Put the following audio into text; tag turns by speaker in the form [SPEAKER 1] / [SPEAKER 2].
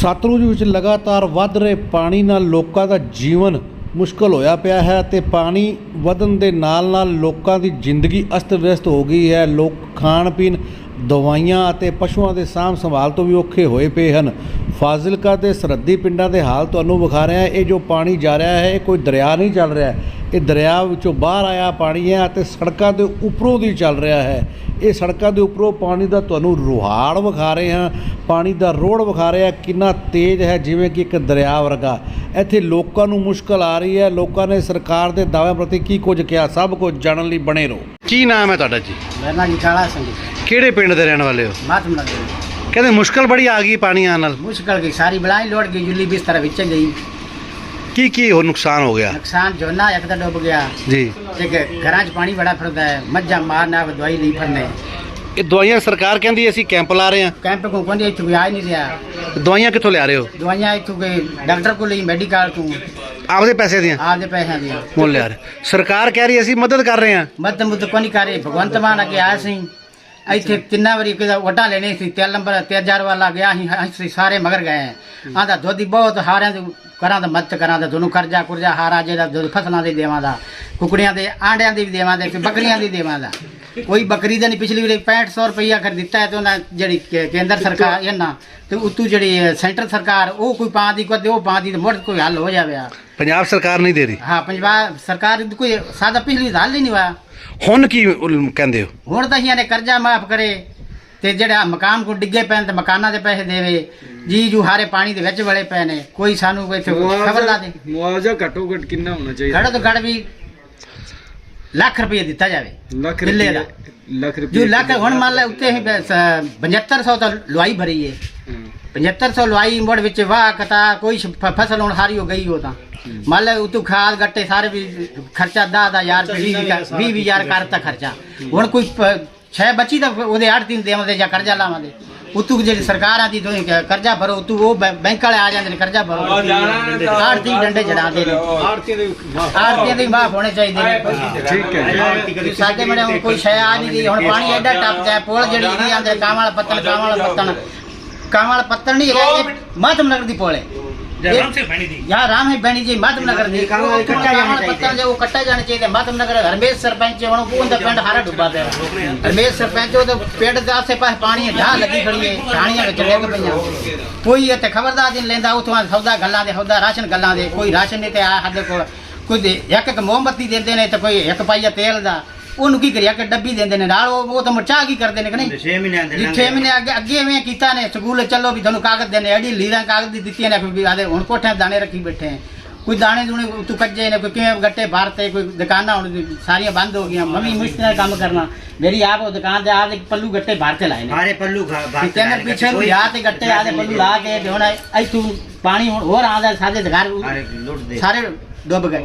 [SPEAKER 1] ਸਤਲੁਜ ਵਿੱਚ ਲਗਾਤਾਰ ਵੱਧ ਰਹੇ ਪਾਣੀ ਨਾਲ ਲੋਕਾਂ ਦਾ ਜੀਵਨ ਮੁਸ਼ਕਲ ਹੋਇਆ ਪਿਆ ਹੈ ਤੇ ਪਾਣੀ ਵਧਣ ਦੇ ਨਾਲ ਨਾਲ ਲੋਕਾਂ ਦੀ ਜ਼ਿੰਦਗੀ ਅਸਤ-ਵਿਅਸਤ ਹੋ ਗਈ ਹੈ। ਲੋਕ ਖਾਣ ਪੀਣ, ਦਵਾਈਆਂ ਅਤੇ ਪਸ਼ੂਆਂ ਦੇ ਸਾਂਭ ਸੰਭਾਲ ਤੋਂ ਵੀ ਔਖੇ ਹੋਏ ਪਏ ਹਨ। ਫਾਜ਼ਿਲਕਾ ਦੇ ਸਰਹੱਦੀ ਪਿੰਡਾਂ ਦੇ ਹਾਲ ਤੁਹਾਨੂੰ ਵਿਖਾ ਰਿਹਾ ਇਹ ਜੋ ਪਾਣੀ ਜਾ ਰਿਹਾ ਹੈ, ਇਹ ਕੋਈ ਦਰਿਆ ਨਹੀਂ ਚੱਲ ਰਿਹਾ। ਇਹ ਦਰਿਆ ਵਿੱਚੋਂ ਬਾਹਰ ਆਇਆ ਪਾਣੀ ਹੈ ਅਤੇ ਸੜਕਾਂ ਦੇ ਉੱਪਰੋਂ ਦੀ ਚੱਲ ਰਿਹਾ ਹੈ। ਇਹ ਸੜਕਾਂ ਦੇ ਉੱਪਰੋਂ ਪਾਣੀ ਦਾ ਤੁਹਾਨੂੰ ਰੁਹਾੜ ਵਿਖਾ ਰਹੇ ਹਾਂ। ਪਾਣੀ ਦਾ ਰੋੜ ਵਿਖਾ ਰਿਹਾ ਕਿੰਨਾ ਤੇਜ਼ ਹੈ ਜਿਵੇਂ ਕਿ ਇੱਕ ਦਰਿਆ ਵਰਗਾ। ਇੱਥੇ ਲੋਕਾਂ ਨੂੰ ਮੁਸ਼ਕਲ ਆ ਰਹੀ ਹੈ। ਲੋਕਾਂ ਨੇ ਸਰਕਾਰ ਦੇ ਦਾਅਵਿਆਂ ਪ੍ਰਤੀ ਕੀ ਕੁਝ ਕਿਹਾ? ਸਭ ਕੁਝ ਜਾਣਨ ਲਈ ਬਣੇ ਰਹੋ। ਕੀ ਨਾਮ ਹੈ ਤੁਹਾਡਾ ਜੀ?
[SPEAKER 2] ਮੇਰਾ ਨਾਂ ਜੀ ਕਾਲਾ ਸਿੰਘ ਜੀ,
[SPEAKER 1] ਕਿਹੜੇ ਪਿੰਡ ਦੇ ਰਹਿਣ ਵਾਲੇ ਹੋ?
[SPEAKER 2] ਮਾਤਮ ਨਗਰ
[SPEAKER 1] ਕਹਿੰਦੇ ਮੁਸ਼ਕਲ ਬੜੀ ਆ ਗਈ ਪਾਣੀ ਆਉਣ ਨਾਲ।
[SPEAKER 2] ਮੁਸ਼ਕਲ ਗਈ ਸਾਰੀ ਬਲਾਈ ਲੋੜ ਗਈ ਜੁੱਲੀ ਬਿਸਤਰ ਵਿੱਚ ਗਈ।
[SPEAKER 1] ਕੀ ਕੀ ਹੋ ਨੁਕਸਾਨ ਹੋ ਗਿਆ?
[SPEAKER 2] ਨੁਕਸਾਨ ਝੋਨਾ ਇੱਕ ਤਾਂ ਡੁੱਬ ਗਿਆ।
[SPEAKER 1] ਜੀ।
[SPEAKER 2] ਘ- ਘਰਾਂ 'ਚ ਪਾਣੀ ਬੜਾ ਫਿਰਦਾ ਹੈ। ਮੱਝਾਂ ਮਾਰਨਾ ਦਵਾਈ ਲਈ ਫਿਰਨੇ
[SPEAKER 1] ਇਹ ਦਵਾਈਆਂ ਸਰਕਾਰ ਕਹਿੰਦੀ ਅਸੀਂ ਕੈਂਪ ਲਾ ਰਹੇ ਹਾਂ।
[SPEAKER 2] ਕੈਂਪ ਕੋ ਕੋਈ ਇੱਥੇ ਕੋਈ ਆ ਹੀ ਨਹੀਂ ਰਿਹਾ।
[SPEAKER 1] ਦਵਾਈਆਂ ਕਿੱਥੋਂ ਲਿਆ ਰਹੇ ਹੋ?
[SPEAKER 2] ਦਵਾਈਆਂ ਇੱਥੋਂ ਕੋਈ ਡਾਕਟਰ ਕੋਲ ਲਈ ਮੈਡੀਕਲ ਤੋਂ
[SPEAKER 1] ਆਪਦੇ ਪੈਸੇ ਦੀਆਂ?
[SPEAKER 2] ਆਪਦੇ ਪੈਸਿਆਂ ਦੀਆਂ।
[SPEAKER 1] ਮੁੱਲ ਰਹੇ। ਸਰਕਾਰ ਕਹਿ ਰਹੀ ਅਸੀਂ ਮਦਦ ਕਰ ਰਹੇ ਹਾਂ।
[SPEAKER 2] ਮਦਦ ਮੁੱਦ ਕੋਈ ਨਹੀਂ ਕਰੇ ਭਗਵੰਤ ਮਾਨ ਅੱਗੇ ਆਇਆ ਸੀ। ਇੱਥੇ ਕਿੰਨਾ ਵਾਰੀ ਕਿਦਾ ਵਟਾ ਲੈਣੇ ਸੀ। ਤਿੰਨ ਨੰਬਰ 3000 ਵਾਲਾ ਗਿਆ ਸੀ। ਅਸੀਂ ਸਾਰੇ ਮਗਰ ਗਏ ਆਂਦਾ ਦੋਦੀ ਬਹੁਤ ਹਾਰਿਆਂ ਦੇ ਕਰਾਂ ਦਾ ਮਦਦ ਕਰਾਂ ਦਾ। ਤੁਹਾਨੂੰ ਕਰਜ਼ਾ ਕੁਰਜ਼ਾ ਹਾਰਾ ਜਿਹੜਾ ਦੁੱਧ ਫਸਲਾਂ ਦੇ ਦੇਵਾਂ ਦਾ। ਕੁਕੜੀਆਂ ਦੇ ਆਂਡਿਆਂ ਦੀ ਵੀ ਦੇਵਾਂ ਦੇ ਤੇ ਬੱਕਰੀਆਂ ਦੀ ਦੇਵਾਂ ਦਾ। ਕੋਈ ਬੱਕਰੀ ਦਾ ਨਹੀਂ ਪਿਛਲੀ ਵਾਰੀ 6500 ਰੁਪਈਆ ਕਰ ਦਿੱਤਾ ਹੈ ਤੇ ਉਹਨਾਂ ਜਿਹੜੀ ਕੇ- ਕੇਂਦਰ ਸਰਕਾਰ ਇਹਨਾਂ ਤੇ ਉਤੋਂ ਜਿਹੜੀ ਸੈਂਟਰ ਸਰਕਾਰ ਉਹ ਕੋਈ ਪਾਂ ਦੀ ਕੋਈ ਉਹ ਪਾਂ ਦੀ ਤੇ ਮੁੜ ਕੋਈ ਹੱਲ ਹੋ ਜਾਵੇ ਆ।
[SPEAKER 1] ਪੰਜਾਬ ਸਰਕਾਰ ਨਹੀਂ ਦੇ ਰਹੀ?
[SPEAKER 2] ਹਾਂ ਪੰਜਾਬ ਸਰਕਾਰ ਦੀ ਕੋਈ ਸਾਦਾ ਪਿਛਲੀ ਹੱਲ ਹੀ ਨਹੀਂ ਹੋਇਆ।
[SPEAKER 1] ਹੁਣ ਕੀ ਕਹਿੰਦੇ ਹੋ?
[SPEAKER 2] ਹੁਣ ਤਾਂ ਇਹਨਾਂ ਨੇ ਕਰਜ਼ਾ ਮਾਫ ਕਰੇ ਤੇ ਜਿਹੜਾ ਮਕਾਨ ਕੋ ਡਿੱਗੇ ਪੈਣ ਤੇ ਮਕਾਨਾਂ ਦੇ ਪੈਸੇ ਦੇਵੇ ਜੀ ਜੂ ਹਾਰੇ ਪਾਣੀ ਦੇ ਵਿੱਚ ਵੜੇ ਪਏ ਨੇ ਕੋਈ ਸਾਨੂੰ ਇੱਥੇ ਖਬਰ ਲਾ ਦੇ।
[SPEAKER 3] ਮੁਆਵਜ਼ਾ ਘੱਟੋ ਘੱਟ ਕਿੰਨਾ ਹੋਣਾ ਚਾਹੀਦਾ?
[SPEAKER 2] ਘੜ ਤੋਂ ਘੜ ਵੀ ਲੱਖ ਰੁਪਏ ਦਿੱਤਾ ਜਾਵੇ
[SPEAKER 3] ਲੱਖ ਰੁਪਏ
[SPEAKER 2] ਦਾ।
[SPEAKER 3] ਲੱਖ ਰੁਪਏ
[SPEAKER 2] ਜੋ ਲੱਖ ਹੁਣ ਮੰਨ ਲੈ ਉੱਤੇ ਹੀ 7500 ਤਾਂ ਲਵਾਈ ਭਰੀ ਹੈ। 7500 ਲਵਾਈ ਮੋੜ ਵਿੱਚ ਵਾਹ ਕਤਾ ਕੋਈ ਸ਼- ਫ- ਫਸਲ ਹੁਣ ਸਾਰੀ ਹੋ ਗਈ ਉਹ ਤਾਂ। ਮੰਨ ਲੈ ਉਤੋਂ ਖਾਦ ਗੱਟੇ ਸਾਰੇ ਵੀ ਖਰਚਾ 10 ਦਾ ਹਜ਼ਾਰ ਰੁਪਏ 20 20 ਹਜ਼ਾਰ ਕਰਤਾ ਖਰਚਾ। ਹੁਣ ਕੋਈ ਪ- ਛੇ ਬੱਚੀ ਤਾਂ ਉਹਦੇ 8 ਦਿਨ ਦੇਵਾਂਗੇ ਜਾਂ ਕਰਜ਼ਾ ਲਾਵਾਂਗੇ। ਉਤੋਂ ਜਿਹੜੀ ਸਰਕਾਰਾਂ ਦੀ ਦੋਈ ਕਰਜ਼ਾ ਭਰੋ ਉਤੋਂ ਉਹ ਬੈਂਕ ਵਾਲੇ ਆ ਜਾਂਦੇ ਨੇ ਕਰਜ਼ਾ ਭਰੋ। ਆੜਤੀ ਡੰਡੇ ਚੜਾਉਂਦੇ ਨੇ। ਆੜਤੀਆਂ ਦੇ ਮਾਫ ਹੋਣੇ ਚਾਹੀਦੇ ਨੇ।
[SPEAKER 3] ਠੀਕ ਹੈ
[SPEAKER 2] ਸਾਡੇ ਮੜੇ ਹੁਣ ਕੋਈ ਸ਼ੈ ਆ ਨਹੀਂ ਰਹੀ ਹੁਣ ਪਾਣੀ ਐਡਾ ਟੱਪਦਾ ਹੈ, ਪੁਲ ਜਿਹੜੀ ਇਹਦੀ ਆਂਦੇ ਕਾਂਵ ਵਾਲਾ ਪੱਤਨ ਕਾਂਵ ਵਾਲਾ ਪੱਤਨ ਕਾਂਵ ਵਾਲਾ ਪੱਤਨ ਨਹੀਂ ਹੈਗਾ ਇਹ ਮਾਧਮ ਨਗਰ ਦੀ ਪੁਲ ਹੈ। ਰਾਮ ਸਿੰਘ ਬੈਣੀ ਦੀ ਯਾ ਰਾਮ ਹੈ ਬੈਣੀ ਜੀ ਮਾਧਮ ਨਗਰ ਦੀ ਕਾਂਵ ਵਾਲਾ ਕੱਟਾ ਜਾਣਾ ਚਾਹੀਦਾ ਉਹ ਕੱਟਾ ਜਾਣਾ ਚਾਹੀਦਾ ਮਾਧਮ ਨਗਰ ਹਰਮੇਸ਼ ਸਰਪੰਚ ਪਿੰਡ ਹਾਰਾ ਡੁੱਬਾ ਪਿਆ ਹਰਮੇਸ਼ ਸਰਪੰਚ ਉਹਦੇ ਪਿੰਡ ਦੇ ਆਸੇ ਪਾਸੇ ਪਾਣੀ ਹੈ ਢਾਹ ਲੱਗੀ ਖੜੀ ਹੈ ਢਾਣੀਆਂ ਵਿੱਚ ਡਿੱਗ ਪਈਆਂ ਕੋਈ ਇੱਥੇ ਖਬਰਦਾਰ ਨਹੀਂ ਲੈਂਦਾ ਉਥੋਂ ਸੌਦਾ ਗੱਲਾਂ ਦੇ ਸੌਦਾ ਰਾਸ਼ਨ ਗੱਲਾਂ ਦੇ ਕੋਈ ਰਾਸ਼ਨ ਨਹੀਂ ਤੇ ਆ ਸਾਡੇ ਕੋਲ ਇੱਕ ਇੱਕ ਮੋਮਬੱਤੀ ਦਿੰਦੇ ਨੇ ਤੇ ਕੋਈ ਇੱਕ ਪਾਈਆ ਤੇਲ ਦਾ ਉਹਨੂੰ ਕੀ ਕਰਿਆ ਕਿ ਡੱਬੀ ਦਿੰਦੇ ਨੇ ਨਾਲ ਉਹ ਤਾਂ ਮਰਚਾ ਕੀ ਕਰਦੇ ਨੇ ਕਿ ਨਹੀਂ? 6 ਮਹੀਨੇ ਆਂਦੇ ਮਹੀਨੇ ਅੱਗੇ ਅੱਗੇ ਐਵੇਂ ਕੀਤਾ ਨੇ ਸਕੂਲ ਚੱਲੋ ਵੀ ਤੁਹਾਨੂੰ ਕਾਗਜ਼ ਦੇਣੇ ਐਡੀ ਲੀਰਾਂ ਕਾਗਜ਼ ਦੀ ਦਿੱਤੀਆਂ ਨੇ ਫਿਰ ਵੀ ਆਦੇ ਹੁਣ ਕੋਠੇ ਦਾਣੇ ਰੱਖੀ ਬੈਠੇ ਕੋਈ ਦਾਣੇ ਦੂਣੇ ਤੂੰ ਕੱਜੇ ਨੇ ਕੋਈ ਕਿਵੇਂ ਗੱਟੇ ਭਰਤੇ ਕੋਈ ਦੁਕਾਨਾਂ ਹੁਣ ਸਾਰੀਆਂ ਬੰਦ ਹੋ ਗਈਆਂ ਮੰਮੀ ਮੁਸ਼ਕਿਲ ਨਾਲ ਕੰਮ ਕਰਨਾ। ਮੇਰੀ ਆਪ ਉਹ ਦੁਕਾਨ ਤੇ ਆਪ ਪੱਲੂ ਗੱਟੇ ਭਰਤੇ ਲਾਏ ਨੇ।
[SPEAKER 4] ਸਾਰੇ ਪੱਲੂ ਭਰਤੇ
[SPEAKER 2] ਲਾਏ ਨੇ ਪਿੱਛੇ ਨੂੰ ਯਾ ਤੇ ਗੱਟੇ ਆਦੇ ਪੱਲੂ ਲਾ ਕੇ ਤੇ ਹੁਣ ਇੱਥੋਂ ਪਾਣੀ ਹੁਣ ਹੋਰ ਆਉਂਦਾ ਸਾਡੇ ਘਰ ਸਾਰੇ ਡੁੱਬ ਗਏ।